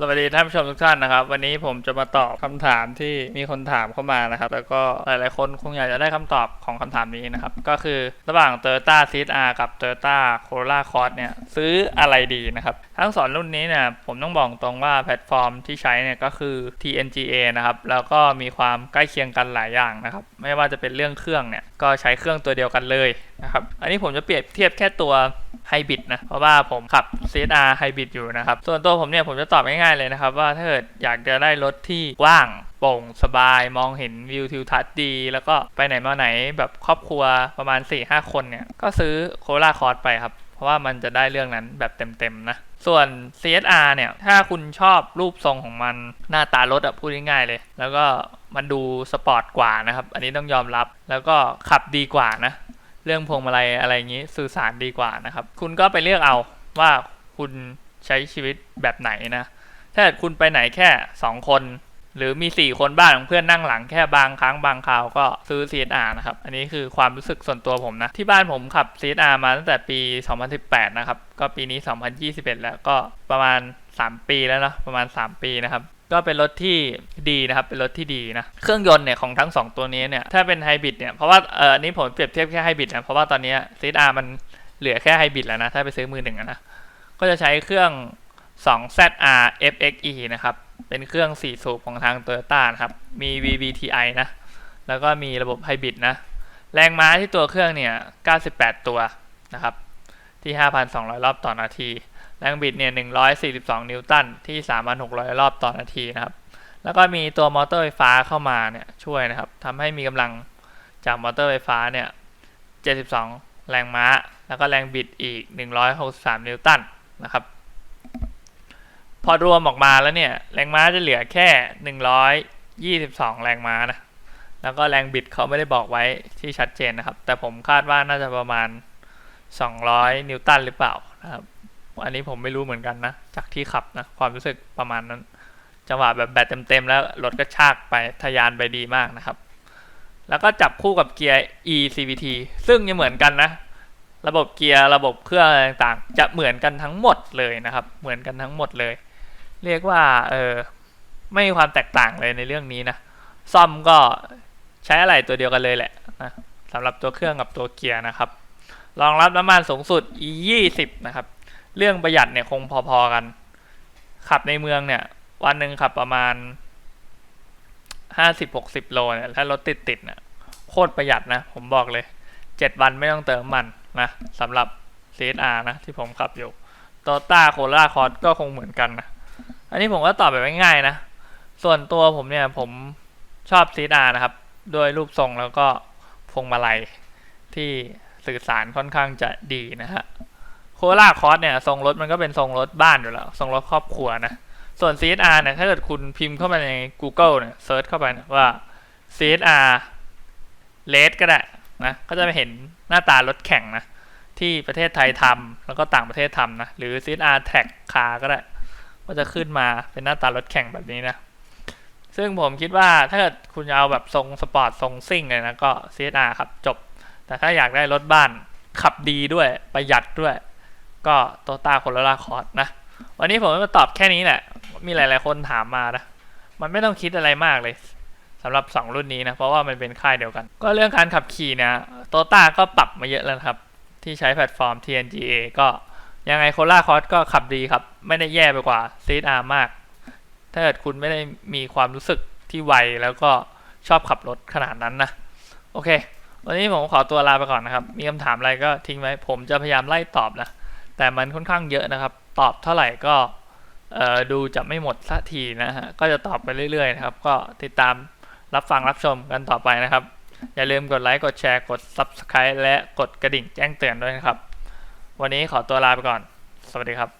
สวัสดีท่านผู้ชมทุกท่านนะครับ วันนี้ผมจะมาตอบคำถามที่มีคนถามเข้ามานะครับ แล้วก็หลายๆคนคงอยากจะได้คำตอบของคำถามนี้นะครับ ก็คือระหว่าง Toyota c r กับ Toyota Corolla Cross เนี่ยซื้ออะไรดีนะครับ ทั้งสองรุ่นนี้เนี่ยผมต้องบอกตรงว่าแพลตฟอร์มที่ใช้เนี่ยก็คือ TNGA นะครับ แล้วก็มีความใกล้เคียงกันหลายอย่างนะครับ ไม่ว่าจะเป็นเรื่องเครื่องเนี่ยก็ใช้เครื่องตัวเดียวกันเลยนะครับ อันนี้ผมจะเปรียบเทียบแค่ตัวไฮบริดนะ เพราะว่าผมขับ CSR ไฮบริดอยู่นะครับ ส่วนตัวผมเนี่ยผมจะตอบง่ายๆเลยนะครับ ว่าถ้าเกิดอยากจะได้รถที่กว้างโปร่งสบายมองเห็นวิวทิวทัศน์ดี แล้วก็ไปไหนมาไหนแบบครอบครัวประมาณ 4-5 คนเนี่ย ก็ซื้อโคราคอร์สไปครับ เพราะว่ามันจะได้เรื่องนั้นแบบเต็มๆนะส่วน CSR เนี่ย ถ้าคุณชอบรูปทรงของมันหน้าตารถอะพูดง่ายๆเลย แล้วก็มันดูสปอร์ตกว่านะครับ อันนี้ต้องยอมรับ แล้วก็ขับดีกว่านะ เรื่องพวงมาลัยอะไรอย่างนี้สื่อสารดีกว่านะครับ คุณก็ไปเลือกเอาว่าคุณใช้ชีวิตแบบไหนนะ ถ้าเกิดคุณไปไหนแค่ 2 คน หรือมี 4 คนบ้านของเพื่อนนั่งหลังแค่บางครั้งบางคราวก็ซื้อ CSR นะครับ อันนี้คือความรู้สึกส่วนตัวผมนะ ที่บ้านผมขับ CSR มาตั้งแต่ปี 2018 นะครับ ก็ปีนี้ 2021 แล้วก็ประมาณ 3 ปีแล้วเนอะประมาณ 3 ปีนะครับ ก็เป็นรถที่ดีนะครับ เป็นรถที่ดีนะ เครื่องยนต์เนี่ยของทั้ง 2 ตัวนี้เนี่ย ถ้าเป็นไฮบริดเนี่ย เพราะว่าเอออันนี้ผมเปรียบเทียบแค่ไฮบริดนะ เพราะว่าตอนนี้ซีดามันเหลือแค่ไฮบริดแล้วนะ ถ้าไปซื้อมือหนึ่งนะ ก็จะใช้เครื่อง 2ZR FXE นะครับ เป็นเครื่อง 4 สูบของทาง Toyota นะครับ มี VVTi นะ แล้วก็มีระบบไฮบริดนะ แรงม้าที่ตัวเครื่องเนี่ย 98 ตัวนะครับ ที่ 5,200 รอบต่อนาที แรงบิดเนี่ย 142 นิวตันที่ 3,600 รอบต่อนาทีนะครับ แล้วก็มีตัวมอเตอร์ไฟฟ้าเข้ามาเนี่ยช่วยนะครับทำให้มีกำลังจากมอเตอร์ไฟฟ้าเนี่ย 72 แรงม้า แล้วก็แรงบิดอีก 163 นิวตันนะครับ พอรวมออกมาแล้วเนี่ย แรงม้าจะเหลือแค่ 122 แรงม้านะ แล้วก็แรงบิดเขาไม่ได้บอกไว้ที่ชัดเจนนะครับ แต่ผมคาดว่าน่าจะประมาณ 200 นิวตันหรือเปล่านะครับ อันนี้ผมไม่รู้เหมือนกันนะ จากที่ขับนะ ความรู้สึกประมาณนั้น จังหวะแบบแบตเต็มๆแล้วรถก็ชากไปทะยานไปดีมากนะครับ แล้วก็จับคู่กับเกียร์ eCVT ซึ่งยังเหมือนกันนะ ระบบเกียร์ระบบเครื่องอะไรต่างๆ จะเหมือนกันทั้งหมดเลยนะครับ เหมือนกันทั้งหมดเลย เรียกว่าเออไม่มีความแตกต่างเลยในเรื่องนี้นะ ซ่อมก็ใช้อะไรตัวเดียวกันเลยแหละนะสำหรับตัวเครื่องกับตัวเกียร์นะครับ รองรับน้ำมันสูงสุด e 2 0 นะครับ เรื่องประหยัดเนี่ยคงพอๆกัน ขับในเมืองเนี่ย วันหนึ่งขับประมาณห้าสิบหกสิบโลเนี่ยถ้ารถติดติดๆเนี่ยโคตรประหยัดนะ ผมบอกเลยเจ็ดวันไม่ต้องเติมมันนะสำหรับ CSR นะ ที่ผมขับอยู่โตต้าโคล่าคอร์ก็คงเหมือนกันนะ อันนี้ผมก็ตอบแบบง่ายๆนะ ส่วนตัวผมเนี่ยผมชอบ CSR นะครับโดยรูปทรงแล้วก็พวงมาลัยที่สื่อสารค่อนข้างจะดีนะฮะ โคลาคอสเนี่ยทรงรถมันก็เป็นทรงรถบ้านอยู่แล้วทรงรถครอบครัวนะ ส่วน CSR เนี่ยถ้าเกิดคุณพิมพ์เข้าไปใน Google เนี่ยเซิร์ชเข้าไปว่า CSR r a d ก็ได้นะก็จะไปเห็นหน้าตารถแข่งนะ ที่ประเทศไทยทำแล้วก็ต่างประเทศทำนะ หรือ CSR Track Car ก็ได้ ก็จะขึ้นมาเป็นหน้าตารถแข่งแบบนี้นะ ซึ่งผมคิดว่าถ้าเกิดคุณเอาแบบทรงสปอร์ตทรงซิ่งเลยนะก็ CSR ครับจบ แต่ถ้าอยากได้รถบ้านขับดีด้วยประหยัดด้วย ก็โตต้าโคโรล่าคอร์สนะ วันนี้ผมมาตอบแค่นี้แหละ มีหลาย ๆ คนถามมานะ มันไม่ต้องคิดอะไรมากเลยสำหรับ 2 รุ่นนี้นะ เพราะว่ามันเป็นค่ายเดียวกัน ก็เรื่องการขับขี่นี่ยโตต้าก็ปรับมาเยอะแล้วครับ ที่ใช้แพลตฟอร์ม TNGA ก็ยังไงโคล่าคอร์สก็ขับดีครับ ไม่ได้แย่ไปกว่า CSR มาก ถ้าเกิดคุณไม่ได้มีความรู้สึกที่ไวแล้วก็ชอบขับรถขนาดนั้นนะ โอเค วันนี้ผมขอตัวลาไปก่อนนะครับ มีคำถามอะไรก็ทิ้งไว้ ผมจะพยายามไล่ตอบนะ แต่มันค่อนข้างเยอะนะครับ ตอบเท่าไหร่ก็ดูจะไม่หมดสักทีนะฮะ ก็จะตอบไปเรื่อยๆนะครับ ก็ติดตามรับฟังรับชมกันต่อไปนะครับ อย่าลืมกดไลค์ กดแชร์ กด Subscribe และกดกระดิ่งแจ้งเตือนด้วยนะครับ วันนี้ขอตัวลาไปก่อน สวัสดีครับ